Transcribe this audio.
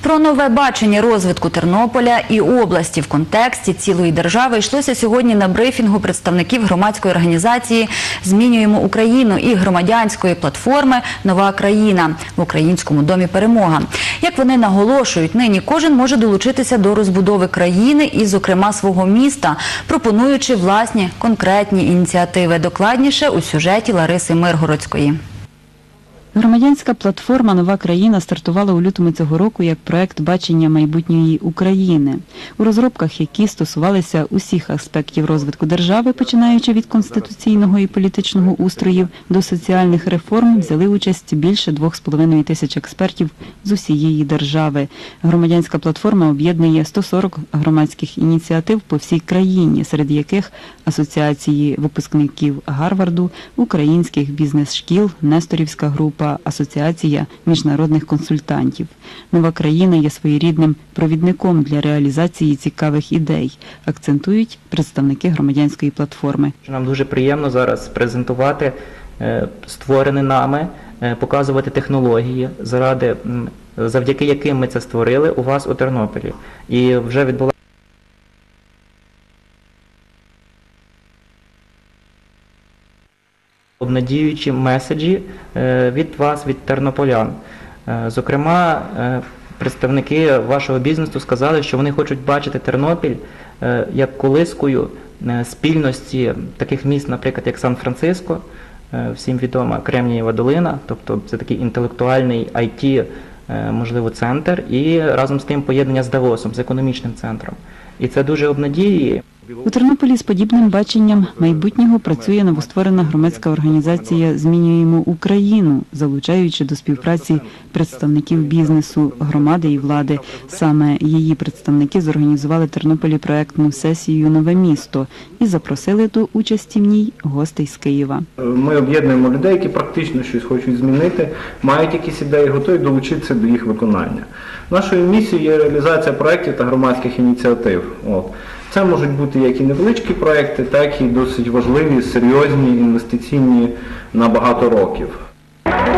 Про нове бачення розвитку Тернополя і області в контексті цілої держави йшлося сьогодні на брифінгу представників громадської організації Змінюємо Україну і громадянської платформи Нова країна в Українському домі Перемога. Як вони наголошують, нині кожен може долучитися до розбудови країни і, зокрема, свого міста, пропонуючи власні конкретні ініціативи. Докладніше у сюжеті Лариси Миргородської. Громадянська платформа Нова країна стартувала у лютому цього року як проект бачення майбутньої України, у розробках які стосувалися усіх аспектів розвитку держави, починаючи від конституційного і політичного устроїв до соціальних реформ, взяли участь більше 2,5 тисяч експертів з усієї держави. Громадянська платформа об'єднує 140 громадських ініціатив по всій країні, серед яких асоціації випускників Гарварду, українських бізнес-шкіл, Несторівська група, Асоціація міжнародних консультантів. Нова країна є своєрідним провідником для реалізації цікавих ідей, акцентують представники громадянської платформи. Нам дуже приємно зараз презентувати е, створене нами, е, показувати технології, заради, завдяки яким ми це створили у вас у Тернополі. І вже відбула обнадіючі меседжі е, від вас, від тернополян. Е, Зокрема, е, представники вашого бізнесу сказали, що вони хочуть бачити Тернопіль як колискою спільності таких міст, наприклад, як Сан-Франциско, всім відома Кремнієва долина, тобто це такий інтелектуальний IT, можливо, центр, і разом з тим поєднання з Давосом, з економічним центром. І це дуже обнадіює. У Тернополі з подібним баченням майбутнього працює новостворена громадська організація Змінюємо Україну, залучаючи до співпраці представників бізнесу, громади і влади. Саме її представники зорганізували Тернополі проектну сесію Нове місто і запросили до участі в ній гостей з Києва. Ми об'єднуємо людей, які практично щось хочуть змінити, мають якісь ідеї, готові долучитися до їх виконання. Нашою місією є реалізація проєктів та громадських ініціатив. Це можуть бути як і невеличкі проекти, так і досить важливі, серйозні, інвестиційні на багато років.